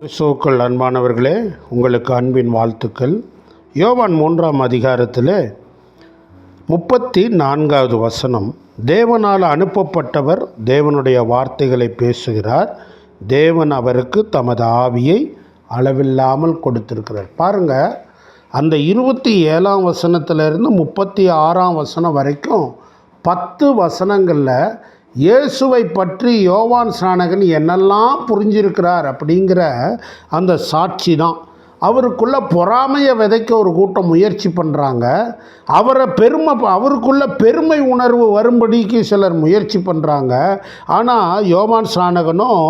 கிறிஸ்துவுக்குள் அன்பானவர்களே உங்களுக்கு அன்பின் வாழ்த்துக்கள். யோவான் மூன்றாம் அதிகாரத்தில் முப்பத்தி நான்காவது வசனம். தேவனால் அனுப்பப்பட்டவர் தேவனுடைய வார்த்தைகளை பேசுகிறார். தேவன் அவருக்கு தமது ஆவியை அளவில்லாமல் கொடுத்திருக்கிறார். பாருங்க அந்த இருபத்தி ஏழாம் வசனத்திலிருந்து முப்பத்தி ஆறாம் வசனம் வரைக்கும் பத்து வசனங்களில் இயேசுவை பற்றி யோவான் ஸ்நானகன் என்னெல்லாம் புரிஞ்சிருக்கிறார் அப்படிங்கிற அந்த சாட்சி தான். அவருக்குள்ளே பொறாமையை விதைக்க ஒரு கூட்டம் முயற்சி பண்ணுறாங்க அவரை பெருமை அவருக்குள்ள பெருமை உணர்வு வரும்படிக்கு சிலர் முயற்சி பண்ணுறாங்க ஆனால் யோமான் சாணகனும்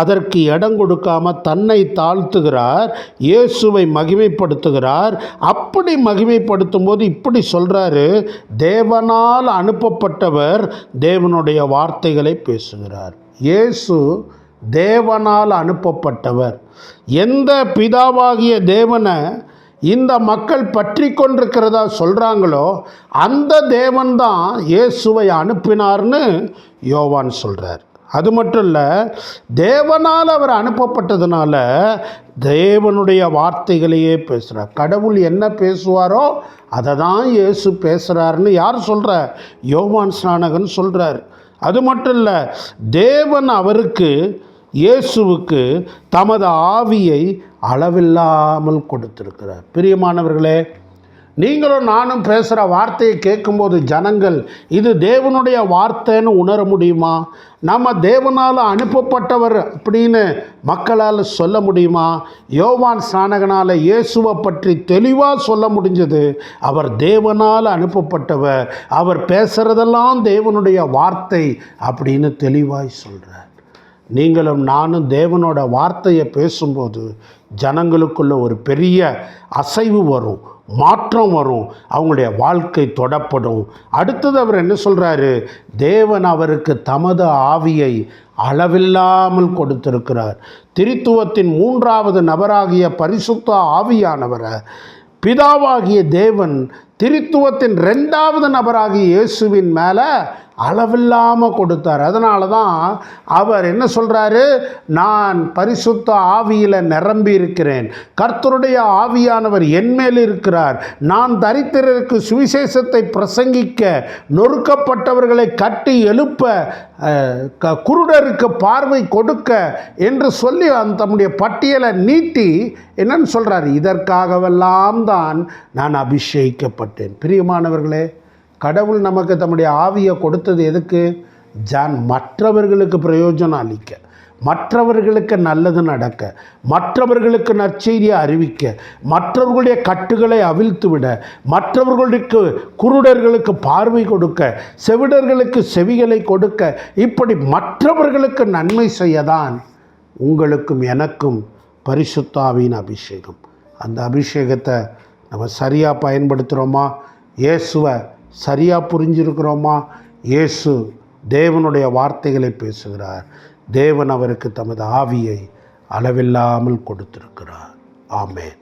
அதற்கு இடம் கொடுக்காம தன்னை தாழ்த்துகிறார் இயேசுவை மகிமைப்படுத்துகிறார். அப்படி மகிமைப்படுத்தும் போது இப்படி சொல்கிறாரு தேவனால் அனுப்பப்பட்டவர் தேவனுடைய வார்த்தைகளை பேசுகிறார். இயேசு தேவனால் அனுப்பப்பட்டவர். எந்த பிதாவாகிய தேவனை இந்த மக்கள் பற்றி கொண்டிருக்கிறதா சொல்கிறாங்களோ அந்த தேவன்தான் இயேசுவை அனுப்பினார்னு யோவான் சொல்கிறார் அது மட்டும் இல்லை தேவனால் அவர் அனுப்பப்பட்டதுனால தேவனுடைய வார்த்தைகளையே பேசுகிறார் கடவுள் என்ன பேசுவாரோ அதை தான் இயேசு பேசுகிறாருன்னு யார் சொல்கிற யோவான் ஸ்நானகன் சொல்கிறார் அது மட்டும் இல்லை தேவன் அவருக்கு இயேசுவுக்கு தமது ஆவியை அளவில்லாமல் கொடுத்திருக்கிறார். பிரியமானவர்களே நீங்களும் நானும் பேசுகிற வார்த்தையை கேட்கும்போது ஜனங்கள் இது தேவனுடைய வார்த்தைன்னு உணர முடியுமா? நம்ம தேவனால் அனுப்பப்பட்டவர் அப்படின்னு மக்களால் சொல்ல முடியுமா? யோவான் ஸ்நானகனால் இயேசுவை பற்றி தெளிவாக சொல்ல முடிஞ்சது அவர் தேவனால் அனுப்பப்பட்டவர் அவர் பேசுகிறதெல்லாம் தேவனுடைய வார்த்தை அப்படின்னு தெளிவாய் சொல்கிறார் நீங்களும் நானும் தேவனோட வார்த்தையை பேசும்போது ஜனங்களுக்குள்ள ஒரு பெரிய அசைவு வரும் மாற்றம் வரும் அவங்களுடைய வாழ்க்கை தொடப்படும். அடுத்தது அவர் என்ன சொல்கிறாரு தேவன் அவருக்கு தமது ஆவியை அளவில்லாமல் கொடுத்திருக்கிறார். திரித்துவத்தின் மூன்றாவது நபராகிய பரிசுத்த ஆவியானவரை பிதாவாகிய தேவன் திரித்துவத்தின் ரெண்டாவது நபராகிய இயேசுவின் மேலே அளவில்லாமல் கொடுத்தார். அதனால தான் அவர் என்ன சொல்கிறாரு நான் பரிசுத்த ஆவியில் நிரம்பி இருக்கிறேன். கர்த்தருடைய ஆவியானவர் என்மேல் இருக்கிறார். நான் தரித்திரருக்கு சுவிசேஷத்தை பிரசங்கிக்க நொறுக்கப்பட்டவர்களை கட்டி எழுப்ப க குருடருக்கு பார்வை கொடுக்க என்று சொல்லி அந்த தம்முடைய பட்டியலை நீட்டி என்னன்னு சொல்கிறார் இதற்காகவெல்லாம் தான் நான் அபிஷேகிக்கப்பட்டேன். பிரியமானவர்களே கடவுள் நமக்கு தம்முடைய ஆவியை கொடுத்தது எதுக்கு? ஜான் மற்றவர்களுக்கு பிரயோஜனம் அளிக்க. மற்றவர்களுக்கு நல்லது நடக்க. மற்றவர்களுக்கு நற்செய்தியை அறிவிக்க. மற்றவர்களுடைய கட்டுகளை அவிழ்த்து விட மற்றவர்களுக்கு குருடர்களுக்கு பார்வை கொடுக்க. செவிடர்களுக்கு செவிகளை கொடுக்க. இப்படி மற்றவர்களுக்கு நன்மை செய்யதான் உங்களுக்கும் எனக்கும் பரிசுத்தாவின் அபிஷேகம். அந்த அபிஷேகத்தை நம்ம சரியாக பயன்படுத்துகிறோமா இயேசுவை சரியாக புரிஞ்சிருக்கிறோமா? இயேசு தேவனுடைய வார்த்தைகளை பேசுகிறார். தேவன் அவருக்கு தமது ஆவியை அளவில்லாமல் கொடுத்திருக்கிறார். ஆமேன்.